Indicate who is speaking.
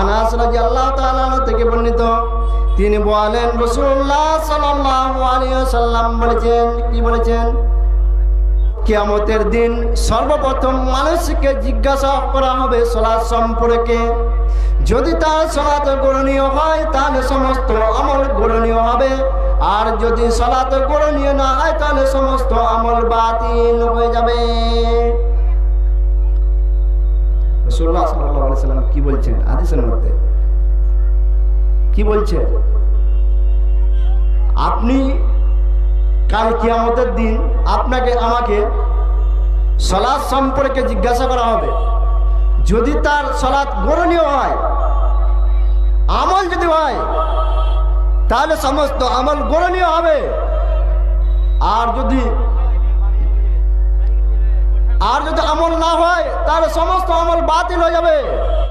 Speaker 1: আনাস থেকে বর্ণিত, তিনি বলেন বলেছেন, কি বলেছেন? দিন সর্বপ্রথম মানুষকে জিজ্ঞাসা করা হবে সলাৎ সম্পর্কে। যদি তার সলাত গণনীয় হয়, তাহলে সমস্ত আমল গণনীয় হবে। আর যদি সলাত গণনীয় না হয়, তাহলে সমস্ত আমল বাতিল হয়ে যাবে। সাল্লাল্লাহু সাল্লাম কি বলছেন? মধ্যে। কি বলছে? আপনি কাল কিয়ামতের দিন আপনাকে, আমাকে সলাদ সম্পর্কে জিজ্ঞাসা করা হবে। যদি তার সলাদ গণনীয় হয়, আমল যদি হয়, তাহলে সমস্ত আমল গণনীয় হবে। আর যদি আর যদি আমল না হয় তাহলে সমস্ত আমল বাতিল হয়ে যাবে।